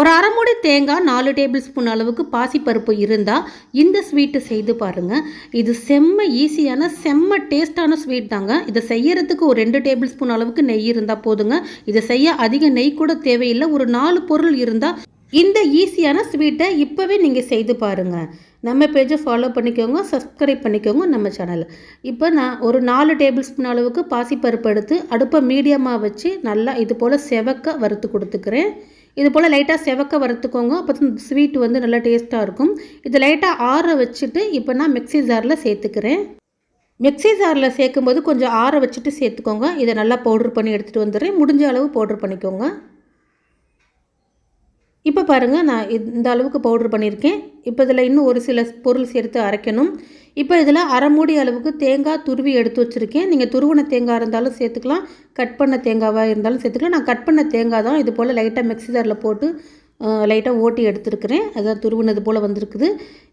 ஒரு அரை மூடி தேங்காய் நாலு டேபிள் ஸ்பூன் அளவுக்கு பாசிப்பருப்பு இருந்தால் இந்த ஸ்வீட்டு செய்து பாருங்கள் இது செம்ம ஈஸியான செம்ம டேஸ்டான ஸ்வீட் தாங்க. இதை செய்யறதுக்கு ஒரு ரெண்டு டேபிள் ஸ்பூன் அளவுக்கு நெய் இருந்தால் போதுங்க. இதை செய்ய அதிக நெய் கூட தேவையில்லை. ஒரு நாலு பொருள் இருந்தால் இந்த ஈஸியான ஸ்வீட்டை இப்போவே நீங்கள் செய்து பாருங்கள் நம்ம பேஜை ஃபாலோ பண்ணிக்கோங்க சப்ஸ்கிரைப் பண்ணிக்கோங்க நம்ம சேனல் இப்போ நான் ஒரு நாலு டேபிள் ஸ்பூன் அளவுக்கு பாசிப்பருப்பு எடுத்து அடுப்பை மீடியமாக வச்சு நல்லா இது போல் செவக்க வறுத்து கொடுத்துக்கிறேன். இது போல் லைட்டாக செவக்க வறுத்துக்கோங்க. அப்போ தான் ஸ்வீட் வந்து நல்லா டேஸ்ட்டாக இருக்கும். இது லைட்டாக ஆற வச்சுட்டு இப்போ நான் மிக்ஸி ஜாரில் சேர்த்துக்கிறேன். மிக்ஸி ஜாரில் சேர்க்கும்போது கொஞ்சம் ஆற வச்சுட்டு சேர்த்துக்கோங்க. இதை நல்லா பவுட்ரு பண்ணி எடுத்துகிட்டு வந்துடுறேன். முடிஞ்ச அளவு பவுட்ரு பண்ணிக்கோங்க. இப்போ பாருங்கள் நான் இந்த அளவுக்கு பவுட்ரு பண்ணியிருக்கேன் இப்போ இதில் இன்னும் ஒரு சில பொருள் சேர்த்து அரைக்கணும். இப்போ இதில் அரை மூடி அளவுக்கு தேங்காய் துருவி எடுத்து வச்சுருக்கேன். நீங்கள் துருவன தேங்காய் இருந்தாலும் சேர்த்துக்கலாம். கட் பண்ண தேங்காவாக இருந்தாலும் சேர்த்துக்கலாம். நான் கட் பண்ண தேங்காய் தான் இது போல் லைட்டாக மிக்ஸி ஜாரில் போட்டு லைட்டாக ஓட்டி எடுத்துருக்கிறேன். அதான் துருவினது போல் வந்திருக்குது.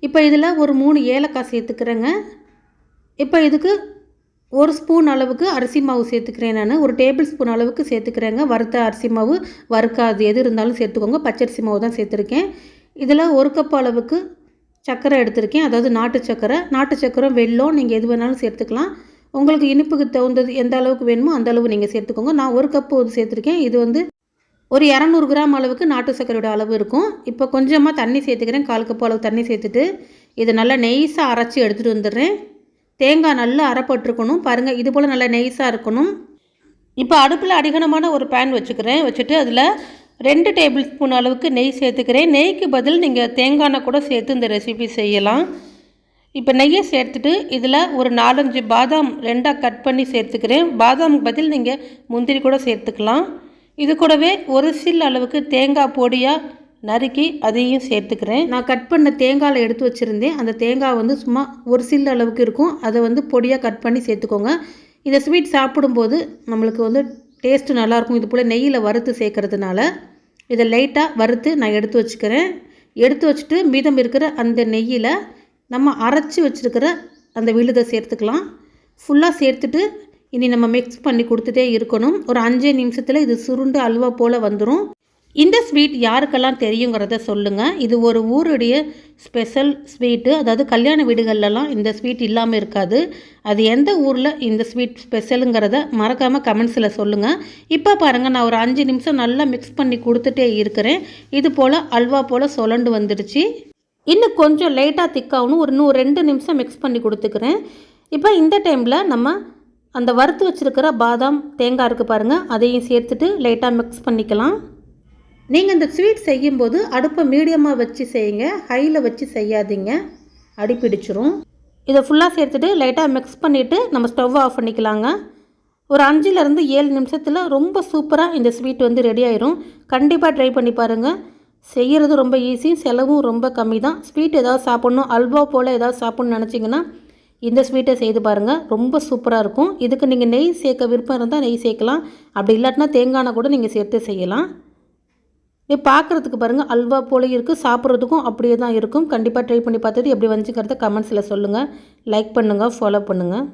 இப்போ இதில் ஒரு மூணு ஏலக்காய் சேர்த்துக்கிறேங்க. இப்போ இதுக்கு ஒரு ஸ்பூன் அளவுக்கு அரிசி மாவு சேர்த்துக்கிறேன் நான். ஒரு டேபிள் ஸ்பூன் அளவுக்கு சேர்த்துக்கிறேங்க. வறுத்த அரிசி மாவு வறுக்காது. எது இருந்தாலும் சேர்த்துக்கோங்க. பச்சரிசி மாவு தான் சேர்த்துருக்கேன். இதில் ஒரு கப் அளவுக்கு சர்க்கரை எடுத்திருக்கேன். அதாவது நாட்டு சர்க்கரை. நாட்டு சர்க்கரை வெல்லம் நீங்கள் எது வேணாலும் சேர்த்துக்கலாம். உங்களுக்கு இனிப்புக்கு தகுந்தது எந்த அளவுக்கு வேணுமோ அந்த அளவு நீங்கள் சேர்த்துக்கோங்க. நான் ஒரு கப்பு வந்து சேர்த்துருக்கேன். இது வந்து ஒரு இரநூறு கிராம் அளவுக்கு நாட்டு சர்க்கரையோட அளவு இருக்கும். இப்போ கொஞ்சமாக தண்ணி சேர்த்துக்கிறேன். கால் கப்பு அளவு தண்ணி சேர்த்துட்டு இதை நல்லா நெய்ஸாக அரைச்சி எடுத்துகிட்டு வந்துடுறேன். தேங்காய் நல்லா அரைப்பட்டிருக்கணும். பாருங்கள் இது போல் நல்லா நெய்ஸாக இருக்கணும். இப்போ அடுப்பில் அடிகனமான ஒரு பேன் வச்சுக்கிறேன். வச்சுட்டு அதில் ரெண்டு டேபிள் ஸ்பூன் அளவுக்கு நெய் சேர்த்துக்கிறேன். நெய்க்கு பதில் நீங்கள் தேங்காய் எண்ணெய் கூட சேர்த்து இந்த ரெசிபி செய்யலாம். இப்போ நெய்யை சேர்த்துட்டு இதில் ஒரு நாலஞ்சு பாதாம் ரெண்டாக கட் பண்ணி சேர்த்துக்கிறேன். பாதாம் பதில் நீங்கள் முந்திரி கூட சேர்த்துக்கலாம். இது கூடவே ஒரு சில் அளவுக்கு தேங்காய் பொடியாக நறுக்கி அதையும் சேர்த்துக்கிறேன். நான் கட் பண்ண தேங்காயில் எடுத்து வச்சுருந்தேன். அந்த தேங்காய் வந்து சும்மா ஒரு சில் அளவுக்கு இருக்கும். அதை வந்து பொடியாக கட் பண்ணி சேர்த்துக்கோங்க. இந்த ஸ்வீட் சாப்பிடும்போது நம்மளுக்கு வந்து டேஸ்ட்டு நல்லாயிருக்கும் இது போல் நெய்யில் வறுத்து சேர்க்கறதுனால இதை லைட்டாக வறுத்து நான் எடுத்து வச்சுக்கிறேன். எடுத்து வச்சுட்டு மீதம் இருக்கிற அந்த நெய்யில் நம்ம அரைச்சி வச்சுருக்கிற அந்த விழுதை சேர்த்துக்கலாம். ஃபுல்லாக சேர்த்துட்டு இனி நம்ம மிக்ஸ் பண்ணி கொடுத்துட்டே இருக்கணும். ஒரு அஞ்சே நிமிஷத்தில் இது சுருண்டு அல்வா போல் வந்துடும் இந்த ஸ்வீட் யாருக்கெல்லாம் தெரியுங்கிறத சொல்லுங்கள் இது ஒரு ஊருடைய ஸ்பெஷல் ஸ்வீட்டு. அதாவது கல்யாண வீடுகள்லலாம் இந்த ஸ்வீட் இல்லாமல் இருக்காது. அது எந்த ஊரில் இந்த ஸ்வீட் ஸ்பெஷலுங்கிறத மறக்காமல் கமெண்ட்ஸில் சொல்லுங்கள் இப்போ பாருங்கள் நான் ஒரு அஞ்சு நிமிஷம் நல்லா மிக்ஸ் பண்ணி கொடுத்துட்டே இருக்கிறேன். இது போல் அல்வா போல் சொலண்டு வந்துடுச்சு. இன்னும் கொஞ்சம் லைட்டாக திக்காகணும். ஒரு இன்னும் ரெண்டு நிமிஷம் மிக்ஸ் பண்ணி கொடுத்துக்கிறேன். இப்போ இந்த டைமில் நம்ம அந்த வறுத்து வச்சுருக்கிற பாதாம் தேங்காய் இருக்குது பாருங்கள் அதையும் சேர்த்துட்டு லைட்டாக மிக்ஸ் பண்ணிக்கலாம். நீங்கள் இந்த ஸ்வீட் செய்யும்போது அடுப்பை மீடியமாக வச்சு செய்யுங்க. ஹையில் வச்சு செய்யாதீங்க. அடி பிடிச்சிரும். இதை ஃபுல்லாக சேர்த்துட்டு லைட்டாக மிக்ஸ் பண்ணிவிட்டு நம்ம ஸ்டவ் ஆஃப் பண்ணிக்கலாங்க. ஒரு அஞ்சுலேருந்து ஏழு நிமிஷத்தில் ரொம்ப சூப்பராக இந்த ஸ்வீட் வந்து ரெடி ஆயிரும். கண்டிப்பாக ட்ரை பண்ணி பாருங்கள் செய்கிறது ரொம்ப ஈஸி செலவும் ரொம்ப கம்மி தான் ஸ்வீட் ஏதாவது சாப்பிட்ணும் அல்வா போல் ஏதாவது சாப்பிட்ணுன்னு நினச்சிங்கன்னா இந்த ஸ்வீட்டை செய்து பாருங்கள் ரொம்ப சூப்பராக இருக்கும். இதுக்கு நீங்கள் நெய் சேர்க்க விருப்பம் இருந்தால் நெய் சேர்க்கலாம். அப்படி இல்லாட்டினா தேங்காய் கூட நீங்கள் சேர்த்து செய்யலாம். இது பார்க்குறதுக்கு பாருங்கள் அல்வா போல இருக்குது சாப்பிட்றதுக்கும் அப்படியே தான் இருக்கும். கண்டிப்பாக ட்ரை பண்ணி பார்த்துட்டு எப்படி வந்துச்சுங்கிறத கமெண்ட்ஸில் சொல்லுங்கள் லைக் பண்ணுங்கள் ஃபாலோ பண்ணுங்கள்